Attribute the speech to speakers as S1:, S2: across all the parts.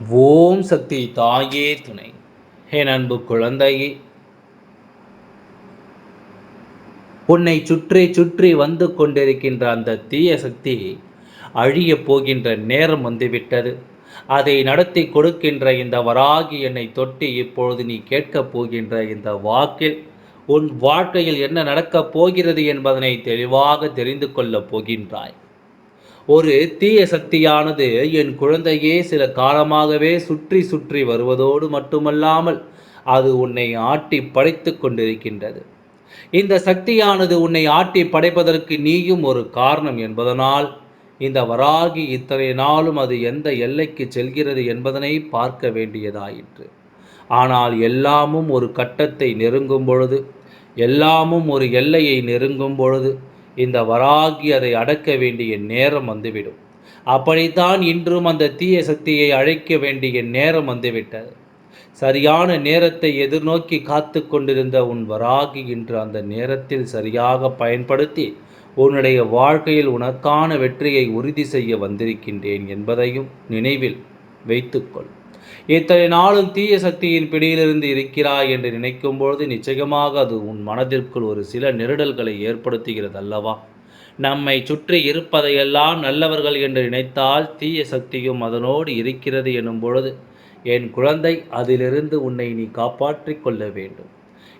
S1: ஓம் சக்தி தாயே துணை. என் அன்பு குழந்தையே. உன்னை சுற்றி சுற்றி வந்து கொண்டிருக்கின்ற அந்த தீய சக்தி அழியப் போகின்ற நேரம் வந்துவிட்டது. அதை நடத்தி கொடுக்கின்ற இந்த வராகி என்னை தொட்டி இப்பொழுது நீ கேட்கப் போகின்ற இந்த வாக்கில் உன் வாழ்க்கையில் என்ன நடக்கப் போகிறது என்பதனை தெளிவாக தெரிந்து கொள்ளப் போகின்றாய். ஒரு தீய சக்தியானது என் குழந்தையே சில காலமாகவே சுற்றி சுற்றி வருவதோடு மட்டுமல்லாமல் அது உன்னை ஆட்டி படைத்து கொண்டிருக்கின்றது. இந்த சக்தியானது உன்னை ஆட்டி படைப்பதற்கு நீயும் ஒரு காரணம் என்பதனால் இந்த வராகி இத்தனை நாளும் அது எந்த எல்லைக்கு செல்கிறது என்பதனை பார்க்க வேண்டியதாயிற்று. ஆனால் எல்லாமும் ஒரு கட்டத்தை நெருங்கும் பொழுது எல்லாமும் ஒரு எல்லையை நெருங்கும் பொழுது இந்த வராகி அதை அடக்க வேண்டிய நேரம் வந்துவிடும். அப்படித்தான் இன்றும் அந்த தீய சக்தியை அழைக்க வேண்டிய நேரம் வந்துவிட்டது. சரியான நேரத்தை எதிர்நோக்கி காத்து கொண்டிருந்த உன் வராகி இன்று அந்த நேரத்தில் சரியாக பயன்படுத்தி உன்னுடைய வாழ்க்கையில் உனக்கான வெற்றியை உறுதி செய்ய வந்திருக்கின்றேன் என்பதையும் நினைவில் வைத்துக்கொள். இத்தனை நாளும் தீய சக்தியின் பிடியிலிருந்து இருக்கிறாய் என்று நினைக்கும் பொழுது நிச்சயமாக அது உன் மனதிற்குள் ஒரு சில நெருடல்களை ஏற்படுத்துகிறது அல்லவா? நம்மை சுற்றி இருப்பதையெல்லாம் நல்லவர்கள் என்று நினைத்தால் தீய சக்தியும் அதனோடு இருக்கிறது எனும் பொழுது என் குழந்தை அதிலிருந்து உன்னை நீ காப்பாற்றிக் கொள்ள வேண்டும்.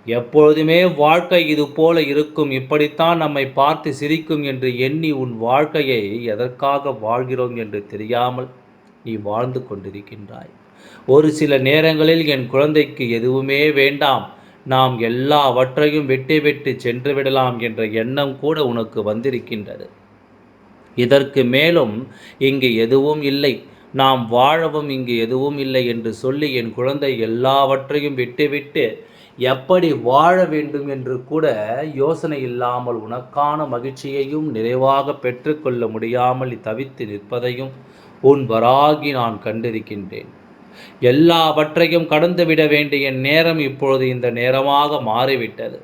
S1: எப்பொழுதுமே வாழ்க்கை இது போல இருக்கும். இப்படித்தான் நம்மை பார்த்து சிரிக்கும் என்று எண்ணி உன் வாழ்க்கையை எதற்காக வாழ்கிறோம் என்று தெரியாமல் நீ வாழ்ந்து கொண்டிருக்கின்றாய். ஒரு சில நேரங்களில் என் குழந்தைக்கு எதுவுமே வேண்டாம். நாம் எல்லாவற்றையும் வெட்டி விட்டு சென்று விடலாம் என்ற எண்ணம் கூட உனக்கு வந்திருக்கின்றது. இதற்கு மேலும் இங்கு எதுவும் இல்லை. நாம் வாழவும் இங்கு எதுவும் இல்லை என்று சொல்லி என் குழந்தை எல்லாவற்றையும் விட்டுவிட்டு எப்படி வாழ வேண்டும் என்று கூட யோசனை இல்லாமல் உனக்கான மகிழ்ச்சியையும் நிறைவாக பெற்றுக்கொள்ள முடியாமல் தவித்து நிற்பதையும் உன் வராகி நான் கண்டிருக்கின்றேன். எல்லாவற்றையும் கடந்துவிட வேண்டிய நேரம் இப்பொழுது இந்த நேரமாக மாறிவிட்டது.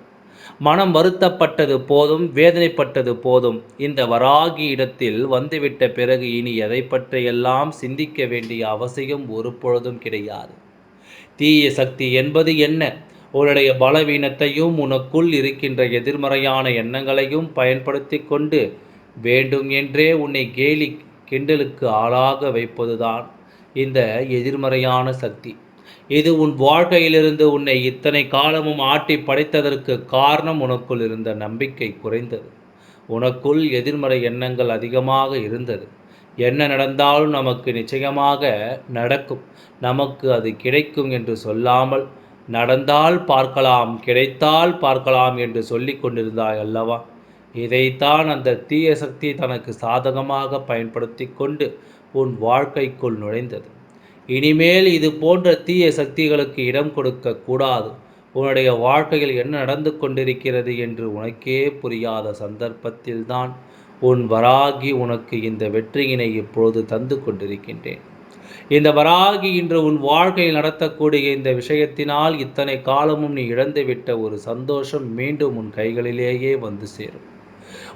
S1: மனம் வருத்தப்பட்டது போதும் வேதனைப்பட்டது போதும். இந்த வராகி இடத்தில் வந்துவிட்ட பிறகு இனி எதை பற்றியெல்லாம் சிந்திக்க வேண்டிய அவசியம் ஒரு பொழுதும் கிடையாது. தீய சக்தி என்பது என்ன? உன்னுடைய பலவீனத்தையும் உனக்குள் இருக்கின்ற எதிர்மறையான எண்ணங்களையும் பயன்படுத்தி கொண்டு வேண்டும் என்றே உன்னை கேலி கிண்டலுக்கு ஆளாக வைப்பதுதான். இந்த எதிர்மறையான சக்தி. இது உன் வாழ்க்கையிலிருந்து உன்னை இத்தனை காலமும் ஆட்டி படைத்ததற்கு காரணம் உனக்குள் இருந்த நம்பிக்கை குறைந்தது. உனக்குள் எதிர்மறை எண்ணங்கள் அதிகமாக இருந்தது. என்ன நடந்தாலும் நமக்கு நிச்சயமாக நடக்கும். நமக்கு அது கிடைக்கும் என்று சொல்லாமல் நடந்தால் பார்க்கலாம் கிடைத்தால் பார்க்கலாம் என்று சொல்லி கொண்டிருந்தாய் அல்லவா? இதைத்தான் அந்த தீய சக்தி தனக்கு சாதகமாக பயன்படுத்தி கொண்டு உன் வாழ்க்கைக்குள் நுழைந்தது. இனிமேல் இது போன்ற தீய சக்திகளுக்கு இடம் கொடுக்க கூடாது. உன்னுடைய வாழ்க்கையில் என்ன நடந்து கொண்டிருக்கிறது என்று உனக்கே புரியாத சந்தர்ப்பத்தில்தான் உன் வராகி உனக்கு இந்த வெற்றியினை இப்பொழுது தந்து கொண்டிருக்கின்றேன். இந்த வராகி இன்று உன் வாழ்க்கையில் நடத்தக்கூடிய இந்த விஷயத்தினால் இத்தனை காலமும் நீ இழந்துவிட்ட ஒரு சந்தோஷம் மீண்டும் உன் கைகளிலேயே வந்து சேரும்.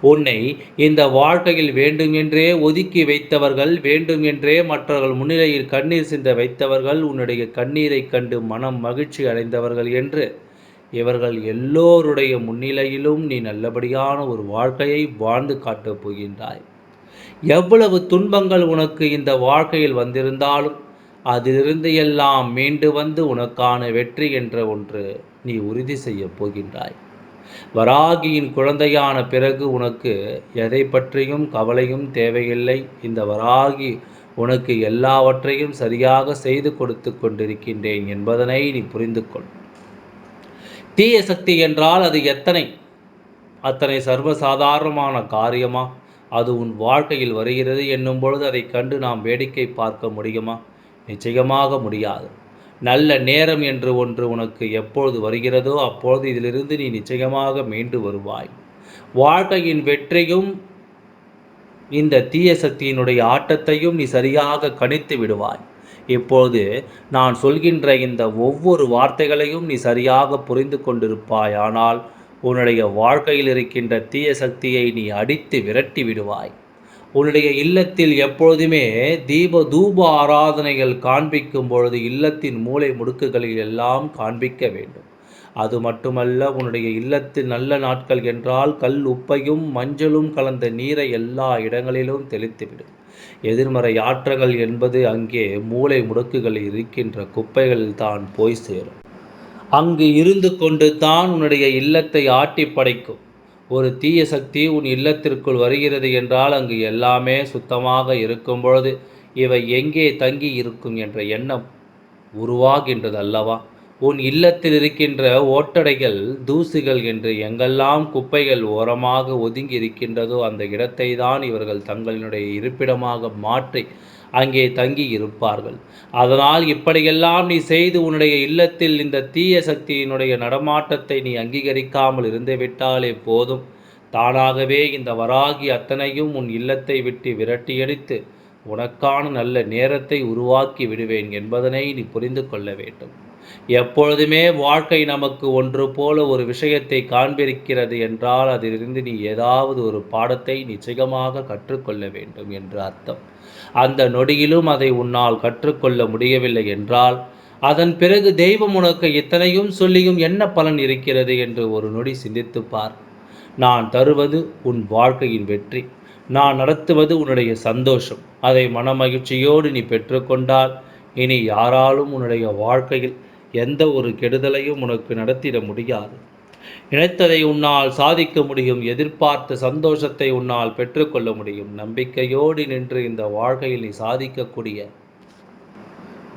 S1: உன்னை இந்த வாழ்க்கையில் வேண்டுமென்றே ஒதுக்கி வைத்தவர்கள் வேண்டுமென்றே மற்றவர்கள் முன்னிலையில் கண்ணீர் சிந்த வைத்தவர்கள் உன்னுடைய கண்ணீரை கண்டு மனம் மகிழ்ச்சி அடைந்தவர்கள் என்று. இவர்கள் எல்லோருடைய முன்னிலையிலும் நீ நல்லபடியான ஒரு வாழ்க்கையை வாழ்ந்து காட்டப் போகின்றாய். எவ்வளவு துன்பங்கள் உனக்கு இந்த வாழ்க்கையில் வந்திருந்தாலும் அதிலிருந்து எல்லாம் மீண்டு வந்து உனக்கான வெற்றி என்ற ஒன்று நீ உறுதி செய்யப் போகின்றாய். வராகியின் குழந்தையான பிறகு உனக்கு எதை பற்றியும் கவலையும் தேவையில்லை. இந்த வராகி உனக்கு எல்லாவற்றையும் சரியாக செய்து கொடுத்து கொண்டிருக்கின்றேன் என்பதனை நீ புரிந்து கொள் தீய சக்தி என்றால் அது எத்தனை? அத்தனை சர்வசாதாரணமான காரியமா? அது உன் வாழ்க்கையில் வருகிறது என்னும் பொழுது அதை கண்டு நாம் வேடிக்கை பார்க்க முடியுமா? நிச்சயமாக முடியாது. நல்ல நேரம் என்று ஒன்று உனக்கு எப்பொழுது வருகிறதோ அப்பொழுது இதிலிருந்து நீ நிச்சயமாக மீண்டு வருவாய். வாழ்க்கையின் வெற்றியும் இந்த தீய சக்தியினுடைய ஆட்டத்தையும் நீ சரியாக கணித்து விடுவாய். இப்போது நான் சொல்கின்ற இந்த ஒவ்வொரு வார்த்தைகளையும் நீ சரியாக புரிந்து கொண்டிருப்பாய் ஆனால் உன்னுடைய வாழ்க்கையில் இருக்கின்ற தீய சக்தியை நீ அடித்து விரட்டி விடுவாய். உன்னுடைய இல்லத்தில் எப்பொழுதுமே தீப தூப ஆராதனைகள் காண்பிக்கும் பொழுது இல்லத்தின் மூளை முடுக்குகளில் எல்லாம் காண்பிக்க வேண்டும். அது மட்டுமல்ல உன்னுடைய இல்லத்தில் நல்ல நாட்கள் என்றால் கல் உப்பையும் மஞ்சளும் கலந்த நீரை எல்லா இடங்களிலும் தெளித்துவிடும். எதிர்மறை ஆற்றங்கள் என்பது அங்கே மூளை முடுக்குகளில் இருக்கின்ற குப்பைகளில் தான் போய் சேரும். அங்கு இருந்து கொண்டு தான் உன்னுடைய இல்லத்தை ஆட்டி படைக்கும். ஒரு தீய சக்தி உன் இல்லத்திற்குள் வருகிறது என்றால் அங்கு எல்லாமே சுத்தமாக இருக்கும் பொழுது இவை எங்கே தங்கி இருக்கும் என்ற எண்ணம் உருவாகின்றது அல்லவா உன் இல்லத்தில் இருக்கின்ற ஓட்டடைகள் தூசுகள் என்று எங்கெல்லாம் குப்பைகள் ஓரமாக ஒதுங்கி இருக்கின்றதோ அந்த இடத்தை தான் இவர்கள் தங்களினுடைய இருப்பிடமாக மாற்றி அங்கே தங்கி இருப்பார்கள். அதனால் இப்படியெல்லாம் நீ செய்து உன்னுடைய இல்லத்தில் இந்த தீய சக்தியினுடைய நடமாட்டத்தை நீ அங்கீகரிக்காமல் இருந்துவிட்டாலே போதும். தானாகவே இந்த வராகி அத்தனையும் உன் இல்லத்தை விட்டு விரட்டியடித்து உனக்கான நல்ல நேரத்தை உருவாக்கி விடுவேன் என்பதனை நீ புரிந்து கொள்ள வேண்டும். எப்பொழுதுமே வாழ்க்கை நமக்கு ஒன்று போல ஒரு விஷயத்தை காண்பிருக்கிறது என்றால் அதிலிருந்து நீ ஏதாவது ஒரு பாடத்தை நிச்சயமாக கற்றுக்கொள்ள வேண்டும் என்று அர்த்தம். அந்த நொடியிலும் அதை உன்னால் கற்றுக்கொள்ள முடியவில்லை என்றால் அதன் பிறகு தெய்வம் உனக்கு இத்தனையும் சொல்லியும் என்ன பலன் இருக்கிறது என்று ஒரு நொடி சிந்தித்துப்பார் நான் தருவது உன் வாழ்க்கையின் வெற்றி. நான் நடத்துவது உன்னுடைய சந்தோஷம். அதை மனமகிழ்ச்சியோடு நீ பெற்றுக்கொண்டால் இனி யாராலும் உன்னுடைய வாழ்க்கையில் எந்த ஒரு கெடுதலையும் உனக்கு நடத்திட முடியாது. நினைத்ததை உன்னால் சாதிக்க முடியும் எதிர்பார்த்த சந்தோஷத்தை உன்னால் பெற்றுக்கொள்ள முடியும். நம்பிக்கையோடு நின்று இந்த வாழ்க்கையில் நீ சாதிக்கக்கூடிய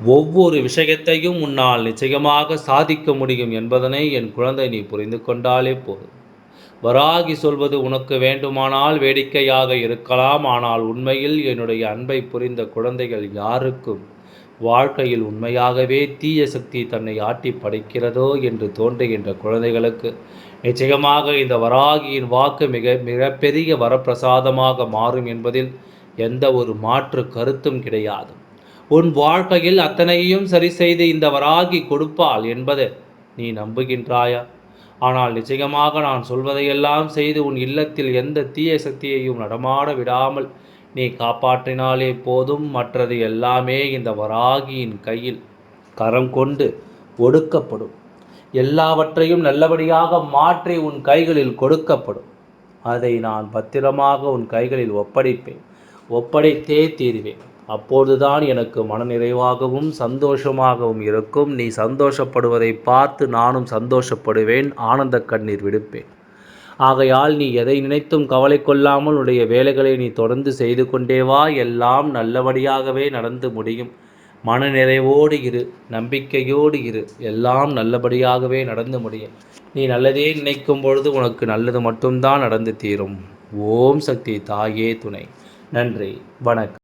S1: ஒவ்வொரு விஷயத்தையும் உன்னால் நிச்சயமாக சாதிக்க முடியும் என்பதனை என் குழந்தை நீ புரிந்து கொண்டாலே போதும். வராகி சொல்வது உனக்கு வேண்டுமானால் வேடிக்கையாக இருக்கலாம் ஆனால் உண்மையில் என்னுடைய அன்பை புரிந்த குழந்தைகள் யாருக்கும் வாழ்க்கையில் உண்மையாகவே தீய சக்தி தன்னை ஆட்டி படைக்கிறதோ என்று தோன்றுகின்ற குழந்தைகளுக்கு நிச்சயமாக இந்த வராகியின் வாக்கு மிக மிகப்பெரிய வரப்பிரசாதமாக மாறும் என்பதில் எந்த ஒரு மாற்று கருத்தும் கிடையாது. உன் வாழ்க்கையில் அத்தனையும் சரி செய்து இந்த வராகி கொடுப்பாள் என்பதை நீ நம்புகின்றாயா? ஆனால் நிச்சயமாக நான் சொல்வதையெல்லாம் செய்து உன் இல்லத்தில் எந்த தீய சக்தியையும் நடமாட விடாமல் நீ காப்பாற்றினாலே போதும் மற்றது எல்லாமே இந்த வராகியின் கையில் கரம் கொண்டு ஒடுக்கப்படும். எல்லாவற்றையும் நல்லபடியாக மாற்றி உன் கைகளில் கொடுக்கப்படும். அதை நான் பத்திரமாக உன் கைகளில் ஒப்படைப்பேன். ஒப்படைத்தே தீர்வேன். அப்போதுதான் எனக்கு மனநிறைவாகவும் சந்தோஷமாகவும் இருக்கும். நீ சந்தோஷப்படுவதை பார்த்து நானும் சந்தோஷப்படுவேன். ஆனந்த கண்ணீர் விடுப்பேன். ஆகையால் நீ எதை நினைத்தும் கவலை கொள்ளாமல் உடைய வேலைகளை நீ தொடர்ந்து செய்து கொண்டே வா. எல்லாம் நல்லபடியாகவே நடந்து முடியும். மன நிறைவோடு இரு நம்பிக்கையோடு இரு. எல்லாம் நல்லபடியாகவே நடந்து முடியும். நீ நல்லதே நினைக்கும் பொழுது உனக்கு நல்லது மட்டும்தான் நடந்து தீரும். ஓம் சக்தி தாயே துணை. நன்றி. வணக்கம்.